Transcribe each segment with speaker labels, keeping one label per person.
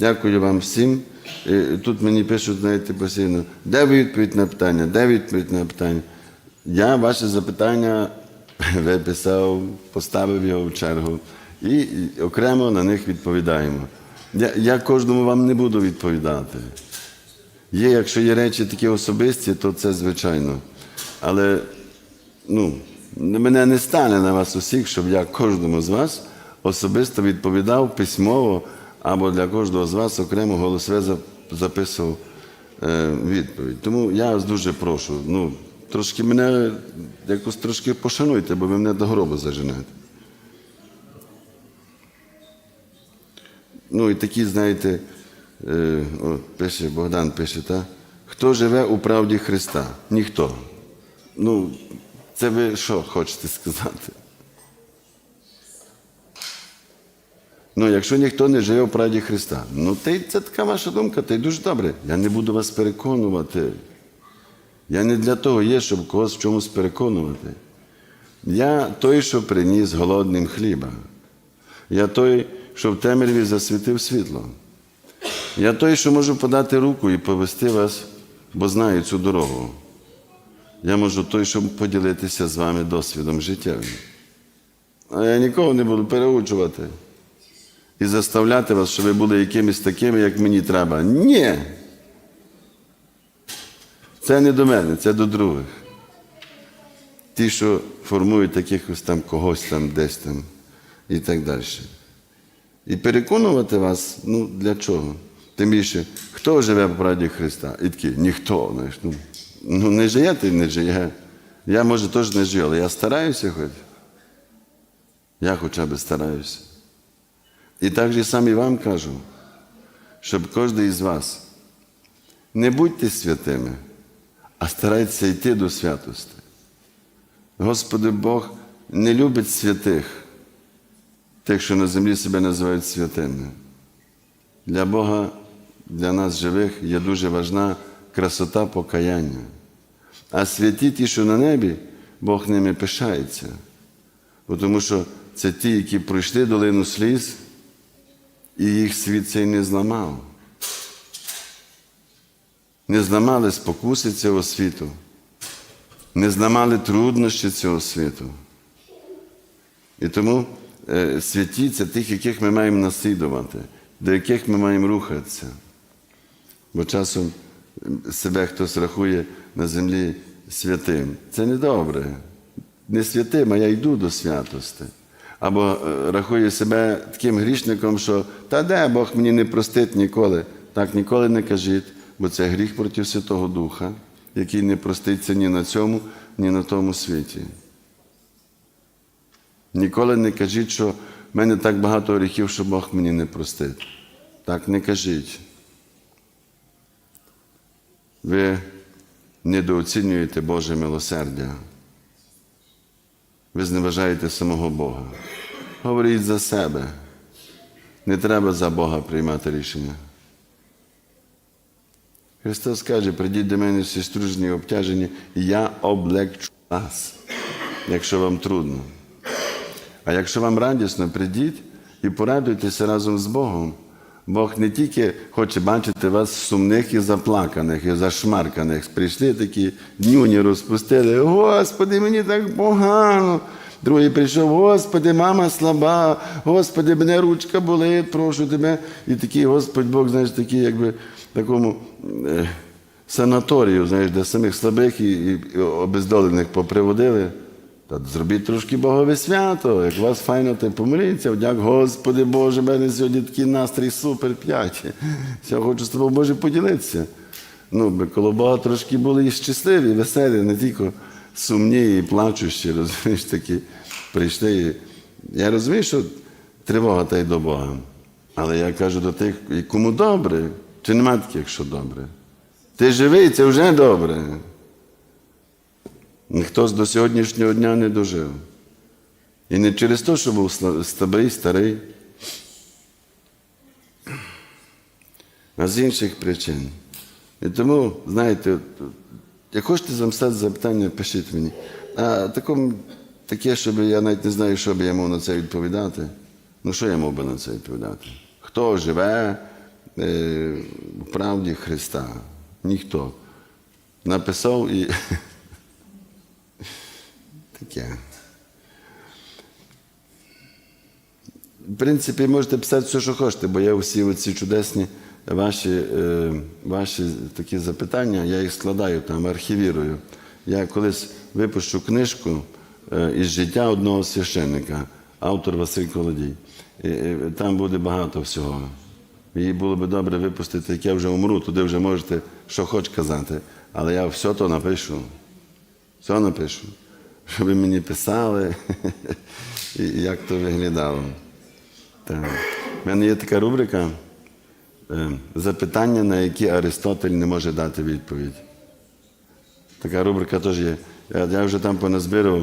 Speaker 1: Дякую вам всім. Е, Тут мені пишуть, знаєте, постійно, де відповідь на питання, де відповідь на питання. Я ваше запитання виписав, поставив його в чергу і окремо на них відповідаємо. Я, я кожному вам не буду відповідати. Є, якщо є речі такі особисті, то це звичайно. Але ну, мене не стане на вас усіх, щоб я кожному з вас особисто відповідав письмово або для кожного з вас окремо голосове зап- записував е, відповідь. Тому я вас дуже прошу, ну, трошки мене якось трошки пошануйте, бо ви мене до гробу заженете. Ну і такі, знаєте, е, о, пише Богдан пише, та? хто живе у правді Христа? Ніхто. Ну, це ви що хочете сказати? Ну, якщо ніхто не живе у правді Христа, ну й це така ваша думка, й дуже добре. Я не буду вас переконувати. Я не для того є, щоб когось в чомусь переконувати. Я той, що приніс голодним хліба. Я той, що в темряві засвітив світло. Я той, що можу подати руку і повести вас, бо знаю цю дорогу. Я можу той, щоб поділитися з вами досвідом життєвим. А я нікого не буду переучувати і заставляти вас, щоб ви були якимись такими, як мені треба. Ні. Це не до мене, це до других. Ті, що формують якихось там когось там, десь там і так далі. І переконувати вас, ну для чого? Тим більше, хто живе по правді Христа? І такі, ніхто. Знаєш, ну, ну не живе, ти не живе. Я, може, теж не живу, але я стараюся хоч. Я хоча б стараюся. І так же сам і вам кажу, щоб кожен із вас не будьте святими, а старайтеся йти до святості. Господи Бог не любить святих, тих, що на землі себе називають святими. Для Бога, для нас живих, є дуже важна красота покаяння. А святі ті, що на небі, Бог ними пишається. Тому що це ті, які пройшли долину сліз, і їх світ цей не зламав. Не зламали спокуси цього світу, не зламали труднощі цього світу. І тому е, святі це тих, яких ми маємо наслідувати, до яких ми маємо рухатися. Бо часом себе хтось рахує на землі святим. Це не добре. Не святим, а я йду до святости. Або е, рахує себе таким грішником, що та де Бог мені не простить ніколи. Так ніколи не кажіть, бо це гріх проти Святого Духа, який не проститься ні на цьому, ні на тому світі. Ніколи не кажіть, що в мене так багато гріхів, що Бог мені не простить. Так не кажіть. Ви недооцінюєте Боже милосердя. Ви зневажаєте самого Бога. Говоріть за себе. Не треба за Бога приймати рішення. Христос каже, прийдіть до мене всі стружні обтяжені, і я облегчу вас, якщо вам трудно. А якщо вам радісно, прийдіть і порадуйтеся разом з Богом. Бог не тільки хоче бачити вас сумних і заплаканих, і зашмарканих. Прийшли такі днюні розпустили. Господи, мені так погано. Другий прийшов, Господи, мама слаба, Господи, мене ручка болить, прошу тебе. І такий Господь Бог, знаєш, такий, якби такому е, санаторію, знаєш, де самих слабих і, і обездолених поприводили. Та зробіть трошки Богове свято, як у вас файно, то помоліться, вдяк, Господи Боже, в мене сьогодні такий настрій супер п'ять. Я хочу з тобою Боже поділитися. Ну, би коло Бога трошки були і щасливі, і веселі, не тільки сумні і плачущі, розумієш, такі прийшли. Я розумію, що тривога та й до Бога. Але я кажу до тих, кому добре, чи нема таких, що добре? Ти живий, це вже добре. Ніхто до сьогоднішнього дня не дожив. І не через те, що був сла- слабий, старий, а з інших причин. І тому, знаєте, як хочете замстати запитання, пишіть мені. А такому, таке, щоб я навіть не знаю, що би я мав на це відповідати. Ну, що я мав би на це відповідати? Хто живе е, в правді Христа. Ніхто. Написав і таке. В принципі, можете писати все, що хочете, бо я всі оці чудесні ваші, е, ваші такі запитання, я їх складаю там, архівірую. Я колись випущу книжку е, із життя одного священника, автор Василь Колодій. Там буде багато всього. Її було би добре випустити, як я вже умру, туди вже можете що хоч казати. Але я все то напишу. Все напишу. Щоб мені писали, і як то виглядало. Так. У мене є така рубрика е, запитання, на які Аристотель не може дати відповідь. Така рубрика теж є. Я, вже там поназбирав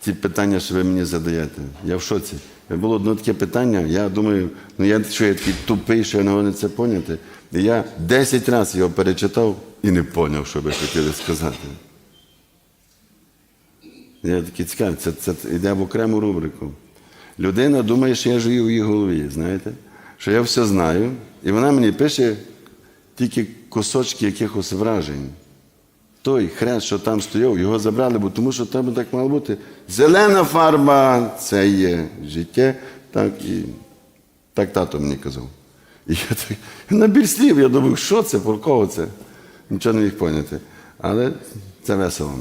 Speaker 1: ті питання, що ви мені задаєте. Я в шоці. Було одне таке питання, я думаю, ну я що я такий тупий, що я не можу це поняти. І я 10 разів його перечитав і не поняв, що ви хотіли сказати. Я такий цікавий, це, це йде в окрему рубрику. Людина думає, що я живу в її голові, знаєте? Що я все знаю, і вона мені пише тільки кусочки якихось вражень. Той хрест, що там стояв, його забрали, бо тому що там так мало бути. Зелена фарба це є життя, так і так тато мені казав. І я так, набір слів, я думав, що це, про кого це? Нічого не міг поняти. Але це весело.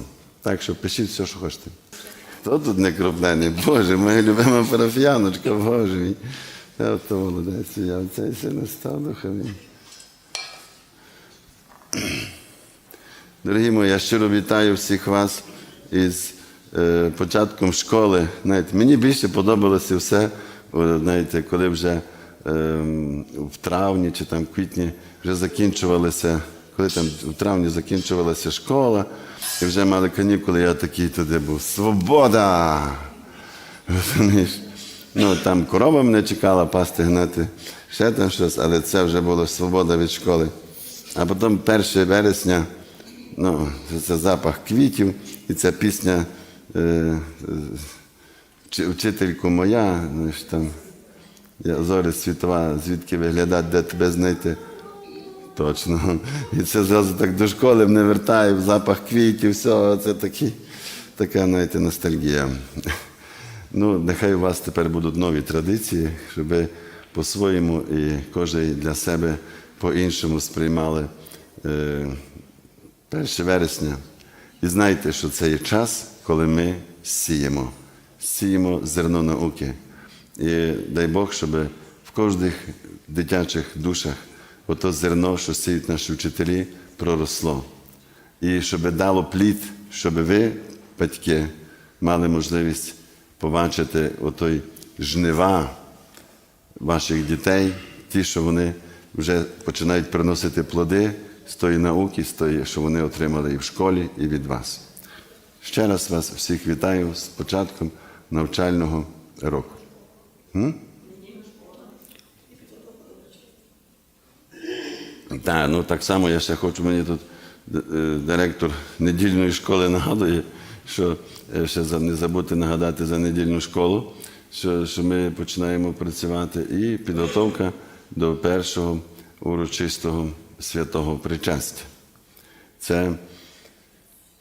Speaker 1: Так що пишіть все, що хочете. Хто тут не кроплений? Боже, моя любима парафіяночка, Боже мій. Я ото молодець, я цей син став духовий. Дорогі мої, я щиро вітаю всіх вас із е, початком школи. Знаєте, мені більше подобалося все, знаєте, коли вже е, в травні чи там в квітні вже закінчувалися, коли там в травні закінчувалася школа, і вже мали канікули, я такий туди був. Свобода! Ну, там корова мене чекала, пасти гнати, ще там щось, але це вже була свобода від школи. А потім 1 вересня, ну, це, запах квітів, і ця пісня е, вчительку моя, знаєш, там, я, зорі світова, звідки виглядати, де тебе знайти. Точно. І це зразу так до школи мене вертає, запах квітів, все, це такі, така, знаєте, ностальгія. Ну, нехай у вас тепер будуть нові традиції, щоб ви по-своєму і кожен для себе по-іншому сприймали е, 1 вересня. І знайте, що це є час, коли ми сіємо, сіємо зерно науки. І дай Бог, щоб в кожних дитячих душах ото зерно, що сіють наші вчителі, проросло. І щоб дало плід, щоб ви, батьки, мали можливість побачити отой жнива ваших дітей, ті, що вони вже починають приносити плоди з тої науки, з тої, що вони отримали і в школі, і від вас. Ще раз вас всіх вітаю з початком навчального року. Так, ну так само я ще хочу, мені тут е, директор недільної школи нагадує, що е, ще не забути нагадати за недільну школу, що, що ми починаємо працювати, і підготовка до першого урочистого святого причастя. Це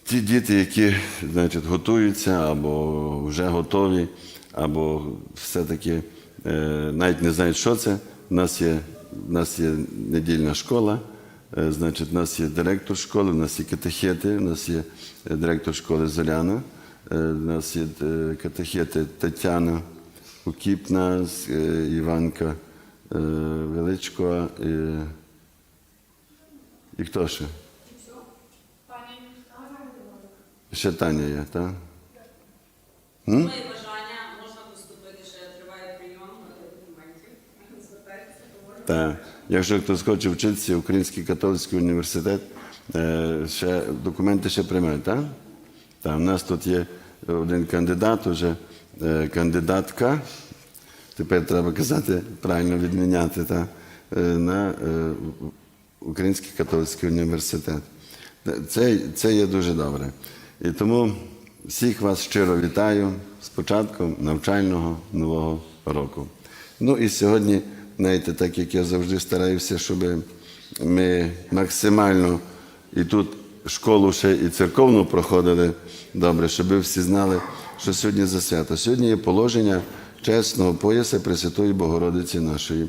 Speaker 1: ті діти, які значить, готуються або вже готові, або все-таки е, навіть не знають, що це. У нас є, у нас є недільна школа, е, значить, у нас є директор школи, у нас є катехети, у нас є е, директор школи Зоряна, е, у нас є е, катехети Тетяна Укіпна, е, Іванка е, Величко. І, і хто ще? Ще Таня є, так?
Speaker 2: Мої
Speaker 1: Так. Якщо хтось хоче вчитися, Український католицький університет, е, ще, документи ще приймають, так? Так, у нас тут є один кандидат, уже е, кандидатка, тепер треба казати, правильно відміняти, так? е, на Український католицький університет. Це, це є дуже добре. І тому всіх вас щиро вітаю з початком навчального нового року. Ну і сьогодні знаєте, так як я завжди стараюся, щоб ми максимально і тут школу ще і церковну проходили добре, щоб всі знали, що сьогодні за свято. Сьогодні є положення чесного пояса Пресвятої Богородиці нашої.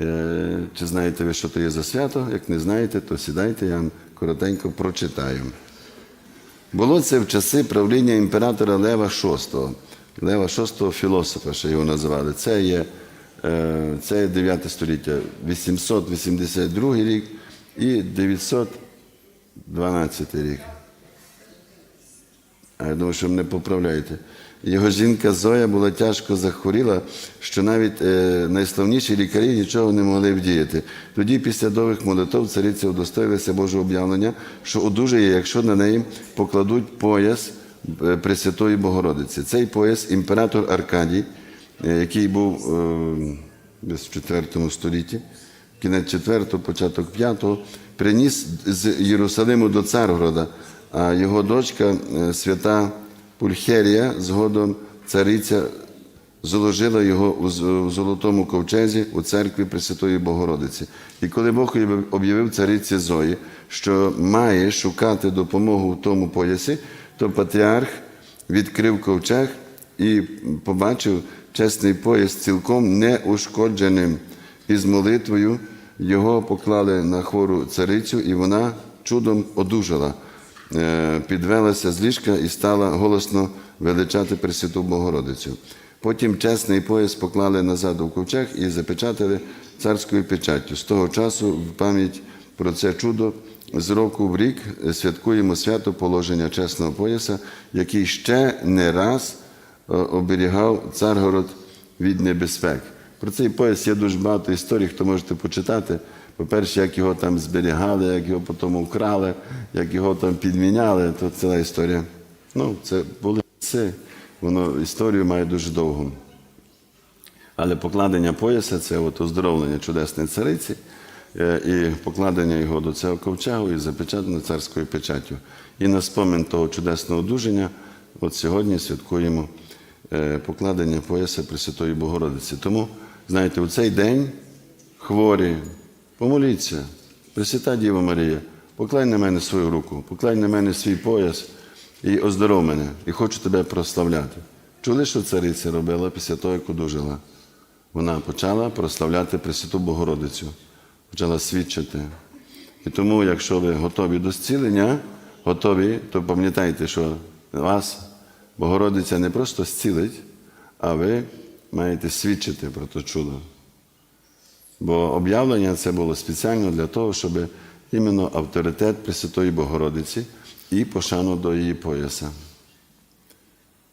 Speaker 1: Е, Чи знаєте ви, що то є за свято? Як не знаєте, то сідайте, я вам коротенько прочитаю. Було це в часи правління імператора Лева VI. Лева VI філософа, ще його називали. Це є, це 9 століття, 882 рік і 912 рік. А я думаю, що мене поправляєте. Його жінка Зоя була тяжко захворіла, що навіть е, найславніші лікарі нічого не могли вдіяти. Тоді, після довгих молитов, цариця удостоїлася Божого об'явлення, що одужає, якщо на неї покладуть пояс е, Пресвятої Богородиці. Цей пояс імператор Аркадій, е, який був е, десь в IV столітті, кінець 4, початок 5, приніс з Єрусалиму до Царгорода, а його дочка, е, свята Пульхерія, згодом цариця, заложила його у золотому ковчезі у церкві Пресвятої Богородиці. І коли Бог об'явив цариці Зої, що має шукати допомогу в тому поясі, то патріарх відкрив ковчег і побачив чесний пояс цілком неушкодженим. І з молитвою його поклали на хвору царицю, і вона чудом одужала, Е, підвелася з ліжка і стала голосно величати Пресвяту Богородицю. Потім чесний пояс поклали назад у ковчег і запечатали царською печаттю. З того часу, в пам'ять про це чудо, з року в рік святкуємо свято положення чесного пояса, який ще не раз оберігав Царгород від небезпек. Про цей пояс є дуже багато історій, хто можете почитати. По-перше, як його там зберігали, як його потім вкрали, як його там підміняли, то ціла історія. Ну, це були часи, воно історію має дуже довгу. Але покладення пояса це от оздоровлення чудесної цариці е, і покладення його до цього ковчегу і запечатане царською печаттю. І на спомин того чудесного одужання, от сьогодні святкуємо е, покладення пояса Пресвятої Богородиці. Тому, знаєте, у цей день хворі, помоліться, Пресвята Діва Марія, поклань на мене свою руку, поклань на мене свій пояс і оздоров мене, і хочу тебе прославляти. Чули, що цариця робила після того, як одужала? Вона почала прославляти Пресвяту Богородицю, почала свідчити. І тому, якщо ви готові до зцілення, готові, то пам'ятайте, що вас Богородиця не просто зцілить, а ви маєте свідчити про те чудо. Бо об'явлення це було спеціально для того, щоб іменно авторитет Пресвятої Богородиці і пошану до її пояса.